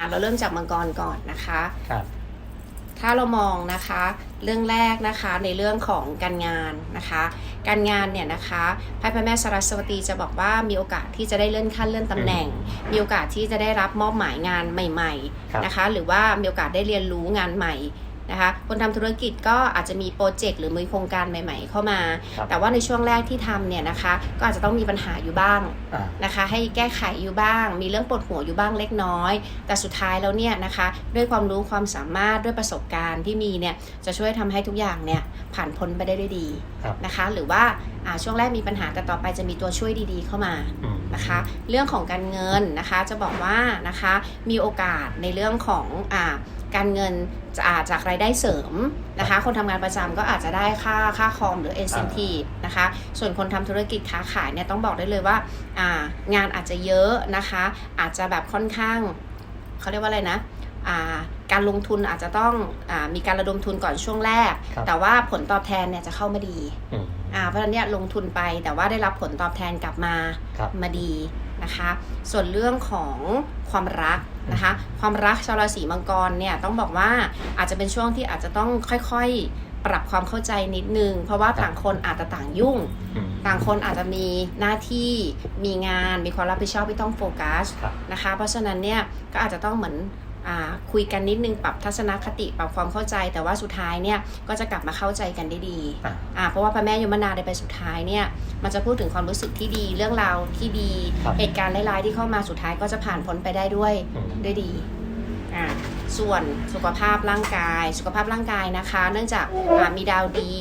อะเราเริ่มจากมังกรก่อนนะคะครับถ้าเรามองนะคะเรื่องแรกนะคะในเรื่องของการงานนะคะ การงานเนี่ยนะคะพระพระแม่สรัสวตีจะบอกว่ามีโอกาสที่จะได้เลื่อนขั้นเลื่อนตำแหน่ง มีโอกาสที่จะได้รับมอบหมายงานใหม่ครับๆนะคะ หรือว่ามีโอกาสได้เรียนรู้งานใหม่ นะคะคนทำธุรกิจก็อาจจะมีโปรเจกต์หรือมีโครงการใหม่ ๆ เข้ามาครับแต่ว่าในช่วงแรกที่ทำเนี่ยนะคะ ก็อาจจะต้องมีปัญหาอยู่บ้างอ่านะคะ ให้แก้ไขอยู่บ้าง มีเรื่องปวดหัวอยู่บ้างเล็กน้อย แต่สุดท้ายแล้วเนี่ยนะคะ ด้วยความรู้ความสามารถด้วยประสบการณ์ที่มีเนี่ยจะช่วยทำให้ทุกอย่างเนี่ยผ่านพ้นไปได้ด้วยดีครับนะคะ หรือว่าอ่าช่วงแรกมีปัญหาแต่ต่อไปจะมีตัวช่วยดีๆเข้ามาอืมนะคะ เรื่องของการเงินนะคะจะบอกว่านะคะมีโอกาสในเรื่องของอ่า การเงินจะอาจากรายได้เสริมนะคะ คนทำงานประจำก็อาจจะได้ค่าค่าคอมหรือ incentive นะคะ ส่วนคนทำธุรกิจค้าขายเนี่ยต้องบอกได้เลยว่าอ่า งานอาจจะเยอะนะคะ อาจจะแบบค่อนข้างเขาเรียกว่าอะไรนะอ่า การลงทุนอาจจะต้องอามีการระดมทุนก่อนช่วงแรกครับแต่ว่าผลตอบแทนเนี่ยจะเข้ามาดีอืมอ่าเพราะฉะนั้นเนี่ยลงทุนไปแต่ว่าได้รับผลตอบแทนกลับมาครับมาดีนะคะ ส่วนเรื่องของความรักนะคะ ความรักชาวราศีมังกรเนี่ยต้องบอกว่าอาจจะเป็นช่วงที่อาจจะต้องค่อยๆ ปรับความเข้าใจนิดนึง เพราะว่าต่างคนอาจจะต่างยุ่งอืมต่างคนอาจจะมีหน้าที่มีงานมีความรับผิดชอบที่ต้องโฟกัสครับนะคะ เพราะฉะนั้นเนี่ยก็อาจจะต้องเหมือนอา คุยกันนิดนึงปรับทัศนคติปรับความเข้าใจ แต่ว่าสุดท้ายเนี่ยก็จะกลับมาเข้าใจกันได้ดีอ่าอ่าเพราะว่าพระแม่ยมนาในไปสุดท้ายเนี่ยมันจะพูดถึงความรู้สึกที่ดีเรื่องราวที่ดีครับเหตุการณ์ร้ายๆที่เข้ามาสุดท้ายก็จะผ่านพ้นไปได้ด้วยอืมด้วยดีอ่า ส่วนสุขภาพร่างกาย สุขภาพร่างกายนะคะ เนื่องจากอ่ามีดาวดี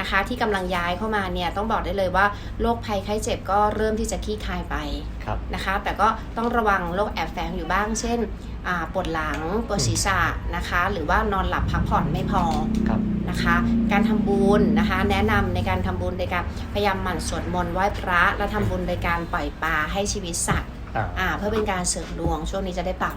นะคะ ที่กำลังย้ายเข้ามาเนี่ยต้องบอกได้เลยว่าโรคภัยไข้เจ็บก็เริ่มที่จะคลี่คลายไปครับนะคะ แต่ก็ต้องระวังโรคแอบแฝงอยู่บ้าง เช่นอ่าปวดหลังปวดศีรษะนะคะ หรือว่านอนหลับพักผ่อนไม่พอครับนะคะ การทำบุญนะคะ แนะนำในการทำบุญในการพยายามหมั่นสวดมนต์ไหว้พระและทำบุญในการปล่อยปลาให้ชีวิตสัตว์อ่าอ่าเพื่อเป็นการเสริมดวงช่วงนี้จะได้ปัง